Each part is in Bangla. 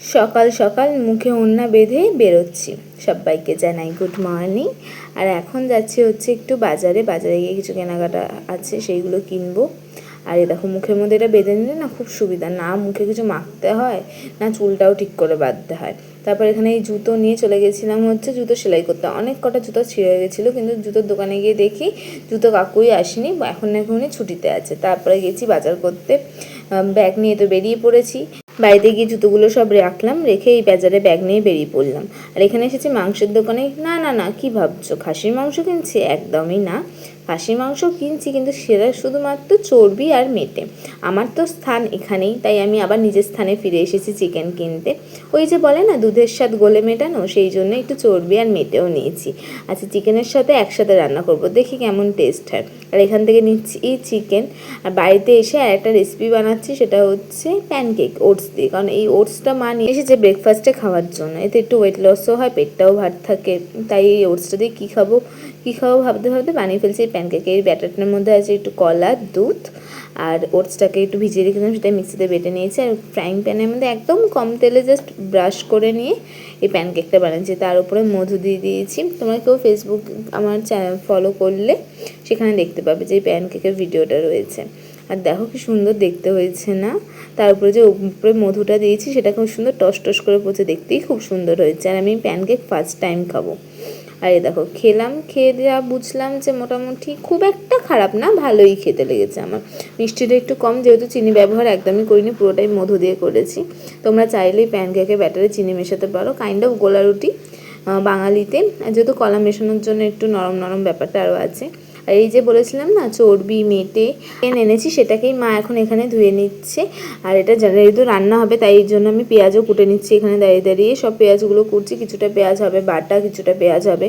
সকাল সকাল মুখে ওড়না বেঁধে বেরোচ্ছি। সবাইকে জানাই গুড মর্নিং আর এখন যাচ্ছি হচ্ছে একটু বাজারে। বাজারে গিয়ে কিছু কেনাকাটা আছে, সেইগুলো কিনবো। আর এ দেখো মুখের মধ্যে এটা বেঁধে নিলে না খুব সুবিধা। না মুখে কিছু মাখতে হয়, না চুলটাও ঠিক করে বাঁধতে হয়। তারপর এখানে এই জুতো নিয়ে চলে গেছিলাম হচ্ছে জুতো সেলাই করতে। অনেক কটা জুতো ছিঁড়ে গেছিল, কিন্তু জুতোর দোকানে গিয়ে দেখি জুতো কাকুই আসেনি এখন এখনই ছুটিতে আছে। তারপরে গেছি বাজার করতে। ব্যাগ নিয়ে তো বেরিয়ে পড়েছি। বাড়িতে গিয়ে জুতোগুলো সব রাখলাম, রেখে এই বাজারে ব্যাগ নিয়ে বেরিয়ে পড়লাম। আর এখানে এসেছি মাংসের দোকানে। না না না, কি ভাবছ? খাসির মাংস কিনছি? একদমই না। খাসির মাংস কিনছি, কিন্তু সেটা শুধুমাত্র চর্বি আর মেটে। আমার তো স্থান এখানেই, তাই আমি আবার নিজের স্থানে ফিরে এসেছি চিকেন কিনতে। ওই যে বলে না, দুধের স্বাদ গোলে মেটানো, সেই জন্য একটু চর্বি আর মেটেও নিয়েছি। আচ্ছা চিকেনের সাথে একসাথে রান্না করব, দেখি কেমন টেস্ট হয়। আর এখান থেকে নিচ্ছি চিকেন আর বাড়িতে এসে আর একটা রেসিপি বানাচ্ছি, সেটা হচ্ছে প্যানকেক ওটস দিয়ে কারণ এই ওটসটা মা নিয়ে এসেছে ব্রেকফাস্টে খাওয়ার জন্য। এতে একটু ওয়েট লসও হয়, পেটটাও ভার থাকে। তাই এই ওটসটা দিয়ে কী খাব? কী খাব ভাবতে ভাবতে বানিয়ে ফেলছি এই প্যানকেক এই ব্যাটারটার মধ্যে আছে একটু কলা, দুধ আর ওটসটাকে একটু ভিজিয়ে রেখেছিলাম, সেটা মিক্সিতে বেটে নিয়েছি। আর ফ্রাইং প্যানের মধ্যে একদম কম তেলে জাস্ট ব্রাশ করে নিয়ে এই প্যানকেকটা বানিয়েছি। তার উপরে মধু দিয়ে দিয়েছি। তোমরা কেউ ফেসবুক আমার চ্যানেল ফলো করলে সেখানে দেখতে পাবে যে এই প্যানকেকের ভিডিওটা রয়েছে। আর দেখো কি সুন্দর দেখতে হয়েছে না? তার উপরে যে উপরে মধুটা দিয়েছি, সেটা খুব সুন্দর টস টস করে পচে দেখতেই খুব সুন্দর হয়েছে। আর আমি প্যানকেক ফার্স্ট টাইম খাব। আর দেখো, খেলাম, খেয়ে দেওয়া বুঝলাম যে মোটামুটি খুব একটা খারাপ না, ভালোই খেতে লেগেছে আমার। মিষ্টিটা একটু কম, যেহেতু চিনি ব্যবহার একদমই করিনি, পুরোটাই মধু দিয়ে করেছি। তোমরা চাইলেই প্যানকেকের ব্যাটারে চিনি মেশাতে পারো কাইন্ড অফ গোলা রুটি বাঙালিতে। যেহেতু কলা মেশানোর জন্য একটু নরম নরম ব্যাপারটা আরও আছে। আর এই যে বলেছিলাম না, চর্বি মেটে এনেছি সেটাকেই মা এখন এখানে ধুয়ে নিচ্ছে। আর এটা যেহেতু রান্না হবে তাই এই জন্য আমি পেঁয়াজও কুটে নিচ্ছি এখানে দাঁড়িয়ে দাঁড়িয়ে। সব পেঁয়াজগুলো কুটছি, কিছুটা পেঁয়াজ হবে, বাটা, কিছুটা পেঁয়াজ হবে।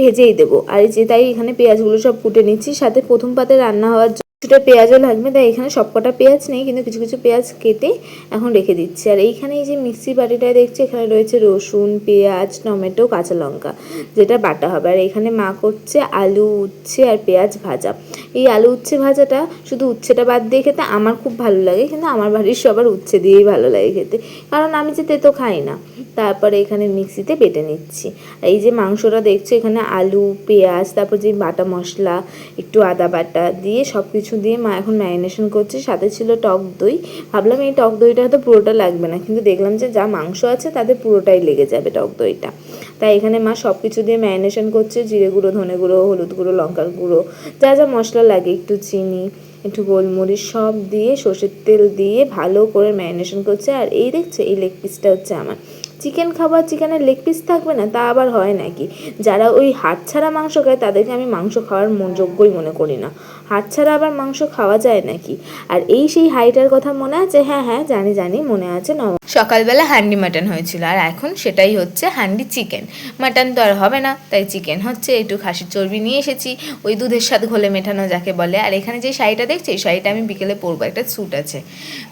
ভেজেই দেবো। আর যে তাই এখানে পেঁয়াজগুলো সব কুটে নিচ্ছি। সাথে প্রথম পাতে রান্না হওয়ার কিছুটা পেঁয়াজও লাগবে, তাই এখানে সবকটা পেঁয়াজ নেই, কিন্তু কিছু কিছু পেঁয়াজ কেটে এখন রেখে দিচ্ছি। আর এইখানে এই যে মিক্সি বাটিটা দেখছি, এখানে রয়েছে রসুন, পেঁয়াজ, টমেটো, কাঁচা লঙ্কা, যেটা বাটা হবে। আর এখানে মা করছে আলু উচ্ছে আর পেঁয়াজ ভাজা। এই আলু উচ্ছে ভাজাটা শুধু উচ্ছেটা বাদ দিয়ে খেতে আমার খুব ভালো লাগে, কিন্তু আমার বাড়ির সবার উচ্ছে দিয়েই ভালো লাগে খেতে। কারণ আমি যে তেতো খাই না। তারপরে এখানে মিক্সিতে বেটে নিচ্ছি। এই যে মাংসটা দেখছ, এখানে আলু, পেঁয়াজ, তারপর যে বাটা মশলা, একটু আদা বাটা দিয়ে সব কিছু দিয়ে মা এখন ম্যারিনেশন করছে। সাথে ছিল টক দই। ভাবলাম এই টক দইটা হয়তো পুরোটা লাগবে না, কিন্তু দেখলাম যে যা মাংস আছে তাতে পুরোটাই লেগে যাবে টক দইটা। তাই এখানে মা সব কিছু দিয়ে ম্যারিনেশন করছে, জিরে গুঁড়ো, ধনে গুঁড়ো, হলুদ গুঁড়ো, লঙ্কার গুঁড়ো, যা যা মশলা লাগে, একটু চিনি, একটু গোলমরিচ সব দিয়ে সর্ষের তেল দিয়ে ভালো করে ম্যারিনেশন করছে। আর এই দেখছে, এই লেগ পিসটা হচ্ছে আমার। চিকেন খাবার চিকেনের লেগ পিস থাকবে না, তা আবার হয় নাকি? যারা ওই হাত ছাড়া মাংস খায়, তাদেরকে আমি মাংস খাওয়ার যোগ্যই মনে করি না। হাত ছাড়া আবার মাংস খাওয়া যায় নাকি? আর এই সেই হাইটার কথা মনে আছে? হ্যাঁ হ্যাঁ জানি জানি, মনে আছে, ন সকালবেলা হান্ডি মাটন হয়েছিল, আর এখন সেটাই হচ্ছে হান্ডি চিকেন। মাটন তো আর হবে না, তাই চিকেন হচ্ছে, একটু খাসির চর্বি নিয়ে এসেছি, ওই দুধের স্বাদ ঘোলে মেটানো যাকে বলে। আর এখানে যে শাড়িটা দেখছি, এই শাড়িটা আমি বিকেলে পরবো, একটা স্যুট আছে।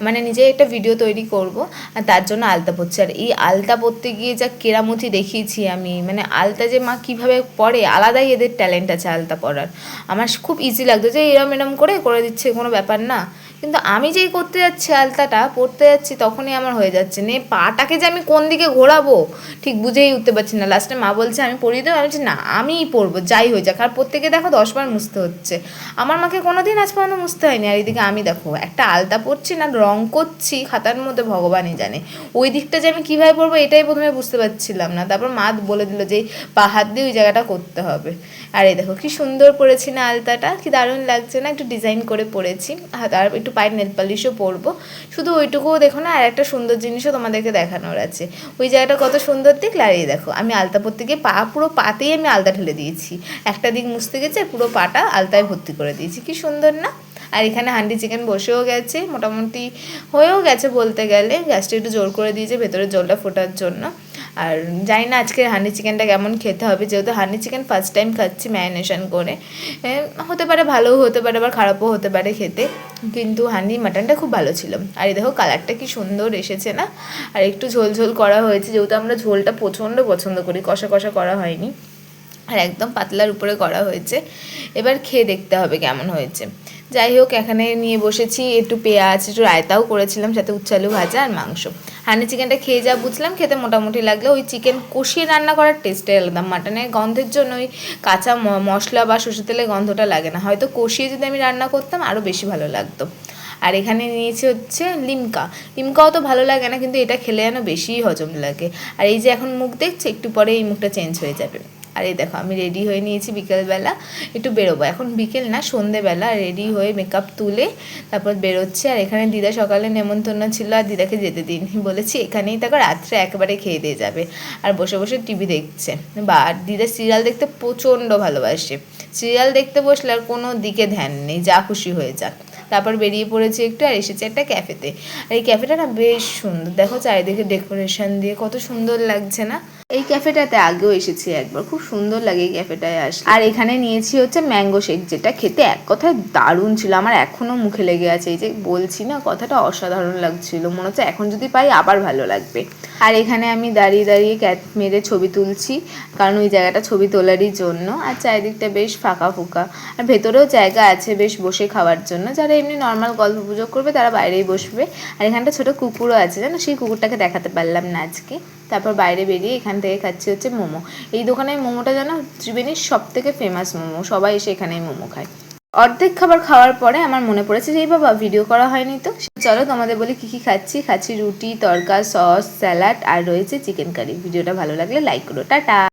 মানে নিজে একটা ভিডিও তৈরি করব, আর তার জন্য আলতা পড়ছে আর এই আলতা পরতে গিয়ে যা কেরামতি দেখিয়েছি আমি। মানে আলতা যে মা কীভাবে পড়ে, আলাদাই এদের ট্যালেন্ট আছে আলতা পড়ার। আমার খুব ইজি লাগতো যে এরম এরম করে করে দিচ্ছে, কোনো ব্যাপার না। কিন্তু আমি যেই করতে যাচ্ছি আলতাটা, পড়তে যাচ্ছি, তখনই আমার হয়ে যাচ্ছে। নে, পাটাকে যে আমি কোন দিকে ঘোরাবো, ঠিক বুঝেই উঠতে পারছি না। লাস্টে মা বলছে, আমি পড়িয়ে দেবো? আমি বলছি, না, আমিই পড়ব, যাই হয়ে যাক। আর প্রত্যেকে দেখো দশবার মুছতে হচ্ছে। আমার মাকে কোনো দিন আজ পর্যন্ত মুছতে হয়নি। আর এদিকে আমি দেখো, একটা আলতা পড়ছি না, রং করছি, খাতার মধ্যে ভগবানই জানে। ওই দিকটা যে আমি কীভাবে পড়ব, এটাই প্রথমে বুঝতে পারছিলাম না। তারপর মা বলে দিল যে পা হাত দিয়ে ওই জায়গাটা করতে হবে। আর এই দেখো, কি সুন্দর পড়েছি না আলতাটা, কি দারুণ লাগছে না, একটু ডিজাইন করে পড়েছি। আর একটু পায়ের নেল পালিশও পরবো। শুধু ওইটুকুও দেখো না আর একটা সুন্দর জিনিসও তোমাদেরকে দেখানোর আছে। ওই জায়গাটা কত সুন্দর দিক এই দেখো, আমি আলতা পরতে গিয়ে পা, পুরো পাতেই আমি আলতা ঢেলে দিয়েছি। একটা দিক মুছতে গেছে, পুরো পাটা আলতায় ভর্তি করে দিয়েছি। কি সুন্দর না? আর এখানে হান্ডি চিকেন বসেও গেছে, মোটামুটি হয়েও গেছে বলতে গেলে। গ্যাসটা একটু জোর করে দিয়েছে ভেতরে জলটা ফোটার জন্য। আর জানি না আজকে হানি চিকেনটা কেমন খেতে হবে, যেহেতু হানি চিকেন ফার্স্ট টাইম খাচ্ছি ম্যারিনেশন করে। হতে পারে ভালোও হতে পারে, আবার খারাপও হতে পারে খেতে। কিন্তু হানি মাটনটা খুব ভালো ছিল। আর এই দেখো কালারটা কি সুন্দর এসেছে না? আর একটু ঝোল ঝোল করা হয়েছে, যেহেতু আমরা ঝোলটা প্রচণ্ড পছন্দ করি, কষা কষা করা হয়নি। আর একদম পাতলার উপরে করা হয়েছে। এবার খেয়ে দেখতে হবে কেমন হয়েছে। যাই হোক, এখানে নিয়ে বসেছি একটু পেঁয়াজ, একটু রায়তাও করেছিলাম, সাথে উচ্চালু ভাজা আর মাংস। হানি চিকেনটা খেয়ে যা বুঝলাম, খেতে মোটামুটি লাগলে ওই চিকেন কষিয়ে রান্না করার টেস্টে আলাদা। মাটনের গন্ধের জন্য ওই কাঁচা মশলা বা সর্ষে তেলের গন্ধটা লাগে না। হয়তো কষিয়ে যদি আমি রান্না করতাম আরও বেশি ভালো লাগতো। আর এখানে নিয়েছি হচ্ছে লিমকা। লিমকাও তো ভালো লাগে না, কিন্তু এটা খেলে যেন বেশিই হজম লাগে। আর এই যে এখন মুখ দেখছে, একটু পরে এই মুখটা চেঞ্জ হয়ে যাবে। আর এই দেখো, আমি রেডি হয়ে নিয়েছি বিকেলবেলা, একটু বেরোবো। এখন বিকেল না, সন্ধেবেলা রেডি হয়ে মেকআপ তুলে তারপর বেরোচ্ছে। আর এখানে দিদা সকালে নেমন্তন্ন ছিল, আর দিদাকে যেতে দিন বলেছি, এখানেই তাকে রাত্রে একবারে খেয়ে দিয়ে যাবে। আর বসে বসে টিভি দেখছে। বা, দিদা সিরিয়াল দেখতে প্রচণ্ড ভালোবাসে। সিরিয়াল দেখতে বসলে আর কোনো দিকে ধ্যান নেই, যা খুশি হয়ে যাক। তারপর বেরিয়ে পড়েছি একটু আর এসেছি একটা ক্যাফেতে। আর এই ক্যাফেটা না বেশ সুন্দর। দেখো চারিদিকে ডেকোরেশন দিয়ে কত সুন্দর লাগছে না? এই ক্যাফেটাতে আগেও এসেছি একবার। খুব সুন্দর লাগে এই ক্যাফেটায় আসলে। আর এখানে নিয়েছি হচ্ছে ম্যাঙ্গো শেক, যেটা খেতে এক কথায় দারুণ ছিল। আমার এখনও মুখে লেগে আছে। এই যে বলছি না, কথাটা অসাধারণ লাগছিল। মনে হচ্ছে এখন যদি পাই আবার ভালো লাগবে। আর এখানে আমি দাঁড়িয়ে দাঁড়িয়ে ক্যাট মেরে ছবি তুলছি, কারণ ওই জায়গাটা ছবি তোলারই জন্য। আর চারিদিকটা বেশ ফাঁকা ফুকা আর ভেতরেও জায়গা আছে বেশ বসে খাওয়ার জন্য। যারা এমনি নর্মাল গল্প পুজো করবে, তারা বাইরেই বসবে। আর এখানটা ছোট কুকুরও আছে, জানো? সেই কুকুরটাকে দেখাতে পারলাম না আজকে। তারপর বাইরে বেরিয়ে এখান থেকে খাচ্ছি হচ্ছে মোমো। এই দোকানের মোমোটা যেন ত্রিবেণীর সব থেকে ফেমাস মোমো। সবাই এসে এখানেই মোমো খায়। অর্ধেক খাবার খাওয়ার পরে আমার মনে পড়েছে যে, এই বাবা ভিডিও করা হয়নি তো? চলো তোমাদের বলি কী কী খাচ্ছি। খাচ্ছি রুটি, তরকা, সস, স্যালাড, আর রয়েছে চিকেন কারি। ভিডিওটা ভালো লাগলে লাইক করো। টাটা!